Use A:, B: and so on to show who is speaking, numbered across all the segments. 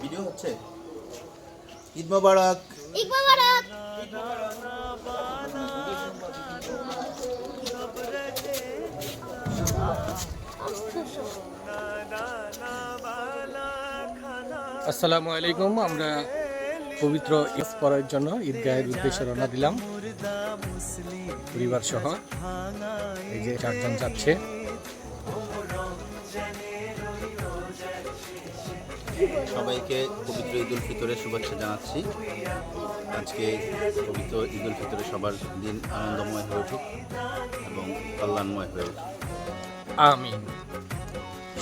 A: Video হচ্ছে? ঈদ মোবারক।
B: ঈদ মোবারক।
C: আসসালামু আলাইকুম আমরা পবিত্র ঈদ পড়ার জন্য ঈদগাহের উদ্দেশ্যে রওনা দিলাম। পরিবার সহ এই যে চারজন যাচ্ছে।
A: সবাইকে পবিত্র ঈদ উল ফিতরের শুভেচ্ছা জানাচ্ছি। আজকে পবিত্র ঈদ উল ফিতরে সবার দিন আনন্দময় হয়ে উঠুক এবং কল্যাণময় হয়ে উঠুক।
C: আমি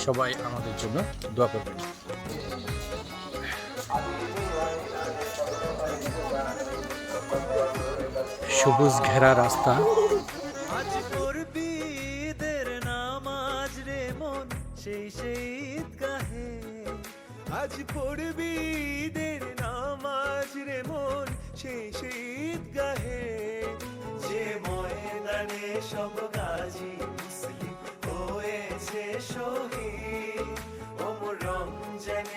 C: সবাই আমাদের জন্য দোয়া করবেন। সবুজ ঘেরা রাস্তা
D: আজ পড়বি ঈদের নামাজ রে মন সেই শীত ঈদগাহে যে ময়দানে সব গাজী মুসলিম হয়েছে শহীদ। ওম রমজানের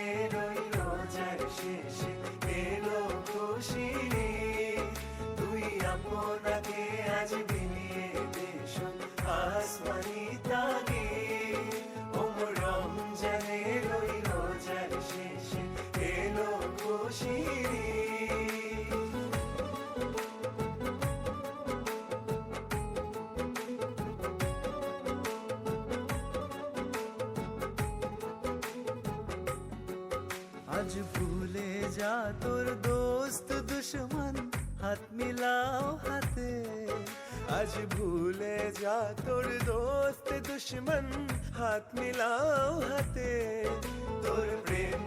D: আজ ভুলে যা তোর দোস্ত দুশ্মন হাত মিলাও হাতে আজ ভুলে যা তোর দোস্ত দুশ্মন হাত মিলাও হাতে তোর প্রেম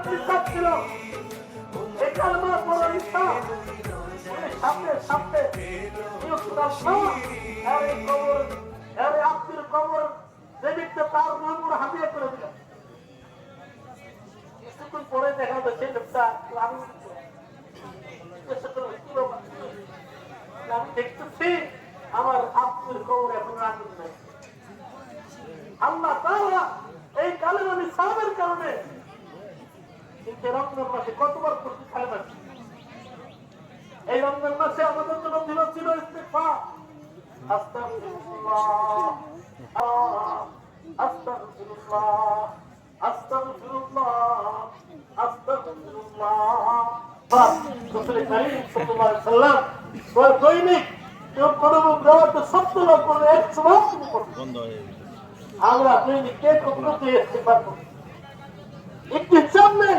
D: আসমানি
E: ছিল। এখানে আমার বড় ইচ্ছা। সামনে সামনে কবর এই আত্মীয় কবর যে ব্যক্তি তার পরে দেখা যাচ্ছে আমি জিজ্ঞাসা করলাম, কি ব্যাপার? আমি দেখতেছি আমার আত্মীয় কবর এখন রাখুন নাই আল্লাহ তাআলা এই কালেমা নিসাবের কারণে কিন্তু রমজান মাসে কতবার করতে কালেমা এই রমজান মাসে আমাদের জন্য দিল ছিল ইস্তেগফার। আস্তাগফিরুল্লাহ। আস্তাগফিরুল্লাহ। আস্তাগফিরুল্লাহ। আস্তাগফিরুল্লাহ। বাস রাসূল করিম সাল্লাল্লাহু আলাইহি সাল্লাম ওই দৈনিক কেউ কোনো দেওয়াতে সত্য লাভ করলে এক সময়
A: বন্ধ হয়ে
E: আমরা দৈনিক কে কখনো দিয়ে ইস্তেগফার করব একটু হিসাব নেই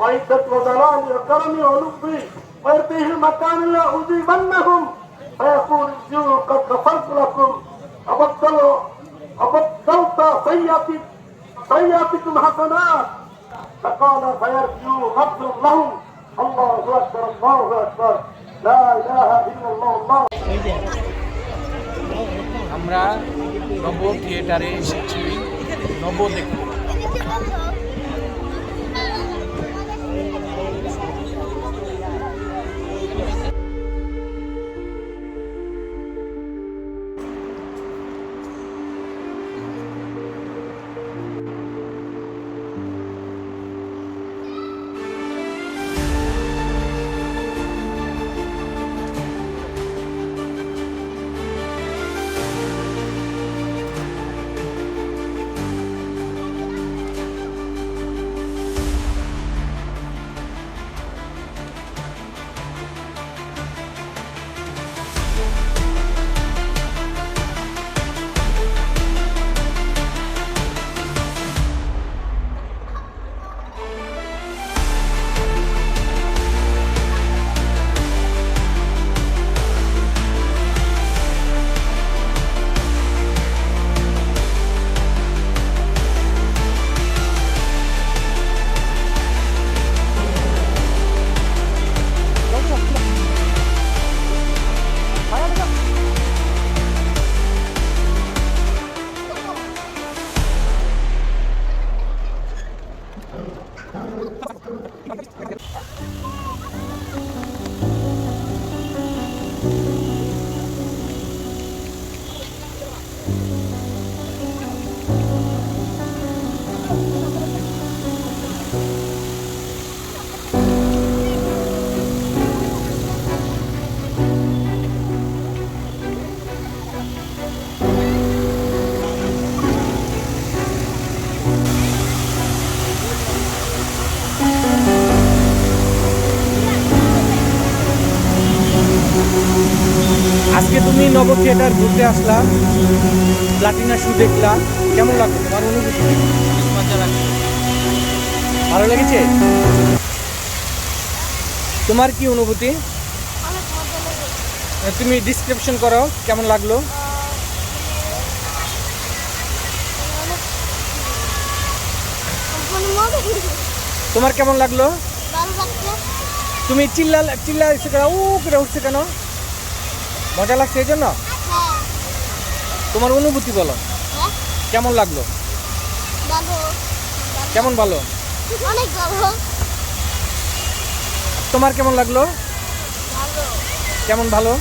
E: وعدة وضلال وكرم ولطفي ويرضيه المكان لا أجيبنهم فيقول ارجعوا قد غفرت لكم أبطلوا أبطلت سيئاتي سيئاتكم حسنات فقال فيرجو غفر لهم الله أكبر الله أكبر لا إله إلا الله الله
C: আমরা নব থিয়েটারে এসেছি নব দেখতে Thank you. আজকে তুমি নব থিয়েটার ঘুরতে আসলা প্লাটিনা শু দেখলা কেমন লাগল? তোমার অনুভূতি ভালো লেগেছে? তোমার কি অনুভূতি? তুমি ডিসক্রিপশন করো কেমন লাগল? তোমার কেমন লাগল? তুমি চিল্লা চিল্লা ও করে উঠছে কেন? মজা লাগছে এই জন্য? তোমার অনুভূতি বলো।
B: হ্যাঁ?
C: কেমন লাগল? কেমন ভালো?
B: অনেক ভালো।
C: তোমার কেমন লাগল? কেমন
B: ভালো।